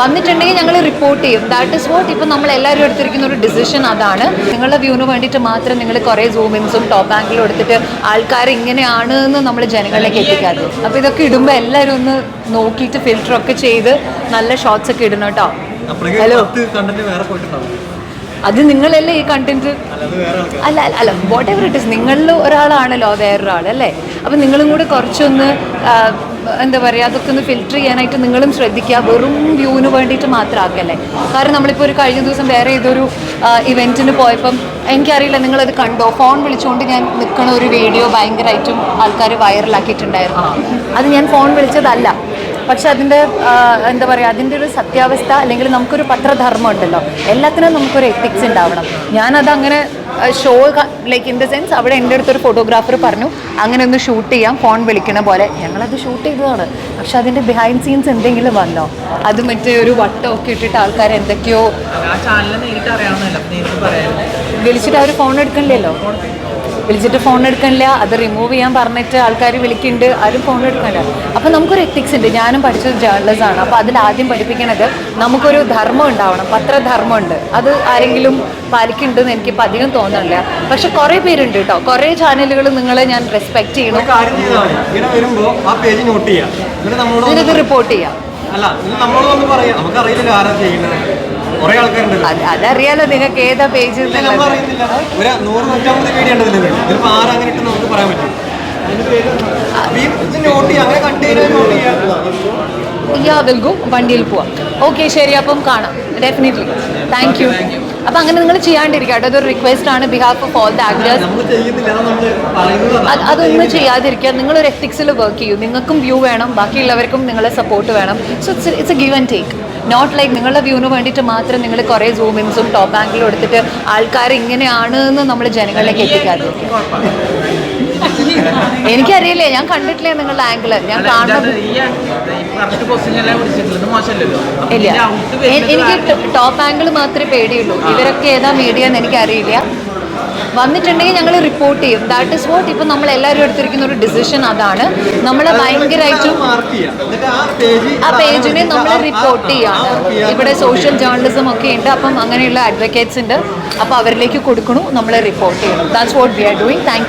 വന്നിട്ടുണ്ടെങ്കിൽ ഞങ്ങൾ റിപ്പോർട്ട് ചെയ്യും. ദാറ്റ് ഇസ് വാട്ട് ഇപ്പം നമ്മൾ എല്ലാവരും എടുത്തിരിക്കുന്ന ഒരു ഡിസിഷൻ അതാണ്. നിങ്ങളുടെ വ്യൂവിന് വേണ്ടിയിട്ട് മാത്രം നിങ്ങൾ കുറേ സൂമിങ്സും ടോപ്പ് ആംഗിളും എടുത്തിട്ട് ആൾക്കാർ ഇങ്ങനെയാണ് എന്ന് നമ്മൾ ജനങ്ങളിലേക്ക് എത്തിക്കാറ്. അപ്പോൾ ഇതൊക്കെ ഇടുമ്പോൾ എല്ലാവരും ഒന്ന് നോക്കിയിട്ട് ഫിൽറ്റർ ഒക്കെ ചെയ്ത് നല്ല ഷോർട്സ് ഒക്കെ ഇടണം കേട്ടോ. ഹലോ അത് നിങ്ങളല്ലേ ഈ കണ്ടന്റ് അല്ല അല്ല വാട്ട് എവർ ഇറ്റ് ഇസ് നിങ്ങളിൽ ഒരാളാണല്ലോ വേറൊരാൾ അല്ലേ? അപ്പം നിങ്ങളും കൂടെ കുറച്ചൊന്ന് എന്താ പറയുക അതൊക്കെ ഒന്ന് ഫിൽറ്റർ ചെയ്യാനായിട്ട് നിങ്ങളും ശ്രദ്ധിക്കുക. വെറും വ്യൂവിന് വേണ്ടിയിട്ട് മാത്രം ആക്കല്ലേ കാരണം നമ്മളിപ്പോൾ ഒരു കഴിഞ്ഞ ദിവസം വേറെ ഏതൊരു ഇവന്റിന് പോയപ്പം എനിക്കറിയില്ല നിങ്ങളത് കണ്ടോ? ഫോൺ വിളിച്ചുകൊണ്ട് ഞാൻ നിൽക്കണ ഒരു വീഡിയോ ഭയങ്കരമായിട്ടും ആൾക്കാർ വൈറലാക്കിയിട്ടുണ്ടായിരുന്നു അത് ഞാൻ ഫോൺ വിളിച്ചതല്ല. പക്ഷെ അതിന്റെ എന്താ പറയുക അതിന്റെ ഒരു സത്യാവസ്ഥ അല്ലെങ്കിൽ നമുക്കൊരു പത്രധർമ്മം ഉണ്ടല്ലോ എല്ലാത്തിനും നമുക്കൊരു എത്തിക്സ് ഉണ്ടാവണം. ഞാനത് അങ്ങനെ show like in the sense അവിടെ എന്റെ അടുത്തൊരു ഫോട്ടോഗ്രാഫർ പറഞ്ഞു അങ്ങനെ ഒന്ന് ഷൂട്ട് ചെയ്യാം ഫോൺ വിളിക്കണ പോലെ. ഞങ്ങളത് ഷൂട്ട് ചെയ്തതാണ്. പക്ഷെ അതിന്റെ ബിഹൈൻഡ് സീൻസ് എന്തെങ്കിലും വന്നോ? അത് മറ്റേ ഒരു വട്ടമൊക്കെ ഇട്ടിട്ട് ആൾക്കാർ എന്തൊക്കെയോ വിളിച്ചിട്ട് അവർ ഫോൺ എടുക്കണില്ലല്ലോ? വിളിച്ചിട്ട് ഫോൺ എടുക്കണില്ല. അത് റിമൂവ് ചെയ്യാൻ പറഞ്ഞിട്ട് ആൾക്കാർ വിളിക്കുന്നുണ്ട്. ആരും ഫോൺ എടുക്കണില്ല. അപ്പം നമുക്കൊരു എത്തിക്സ് ഉണ്ട്. ഞാനും പഠിച്ചത് ജേർണലിസം ആണ്. അപ്പോൾ അതിൽ ആദ്യം പഠിപ്പിക്കണത് നമുക്കൊരു ധർമ്മം ഉണ്ടാവണം. പത്രധർമ്മം ഉണ്ട് അത് ആരെങ്കിലും പാലിക്കുന്നുണ്ടെന്ന് ഇപ്പം അധികം തോന്നണില്ല പക്ഷെ കുറേ പേരുണ്ട് കേട്ടോ. കുറേ ചാനലുകൾ നിങ്ങളെ ഞാൻ റെസ്പെക്ട് ചെയ്യണം. എന്നിട്ട് റിപ്പോർട്ട് ചെയ്യാം. അല്ല നമ്മളോട് വന്ന് പറയാം. നമുക്കറിയില്ല ആരാ ചെയ്യുന്നത്. അതറിയാലോ നിങ്ങൾക്ക് ഏതാ പേജ് ഒരു യാ വിൽ ഗോ വണ്ടിയിൽ പോവാം. ഓക്കെ ശരി അപ്പം കാണാം. ഡെഫിനറ്റ്ലി താങ്ക് യു അപ്പം അങ്ങനെ നിങ്ങൾ ചെയ്യാണ്ടിരിക്കുക കേട്ടോ. അതൊരു റിക്വസ്റ്റ് ആണ്. Behalf of all the actors അതൊന്നും ചെയ്യാതിരിക്കുക. നിങ്ങളൊരു എത്തിക്സിൽ വർക്ക് ചെയ്യൂ. നിങ്ങൾക്കും വ്യൂ വേണം. ബാക്കിയുള്ളവർക്കും നിങ്ങളെ സപ്പോർട്ട് വേണം. So it's it's a give and take not like നിങ്ങളുടെ വ്യൂവിന് വേണ്ടിയിട്ട് മാത്രം നിങ്ങൾ കുറേ സൂമിൻസും ടോപ്പ് ആംഗിളും എടുത്തിട്ട് ആൾക്കാർ ഇങ്ങനെയാണ് എന്ന് നമ്മൾ ജനങ്ങളിലേക്ക് എത്തിക്കാതിരിക്കുക എനിക്കറിയില്ലേ ഞാൻ കണ്ടിട്ടില്ല നിങ്ങളുടെ ആംഗിൾ ഞാൻ കാണുന്നത് ഇല്ല. എനിക്ക് ടോപ്പ് ആംഗിൾ മാത്രമേ പേടിയുള്ളൂ. ഇവരൊക്കെ ഏതാ മീഡിയ എന്ന് എനിക്കറിയില്ല. വന്നിട്ടുണ്ടെങ്കിൽ ഞങ്ങൾ റിപ്പോർട്ട് ചെയ്യും. ദാറ്റ് ഇസ് വാട്ട് ഇപ്പം നമ്മൾ എല്ലാവരും എടുത്തിരിക്കുന്ന ഒരു ഡിസിഷൻ അതാണ്. നമ്മൾ ഭയങ്കരമായിട്ടും ആ പേജ് ആ പേജിനെ നമ്മൾ റിപ്പോർട്ട് ചെയ്യാണ് ഇവിടെ സോഷ്യൽ ജേർണലിസം ഒക്കെ ഉണ്ട്. അപ്പം അങ്ങനെയുള്ള അഡ്വക്കേറ്റ്സ് ഉണ്ട്. അപ്പോൾ അവരിലേക്ക് കൊടുക്കണു. നമ്മൾ റിപ്പോർട്ട് ചെയ്യണം. That's what we are doing thank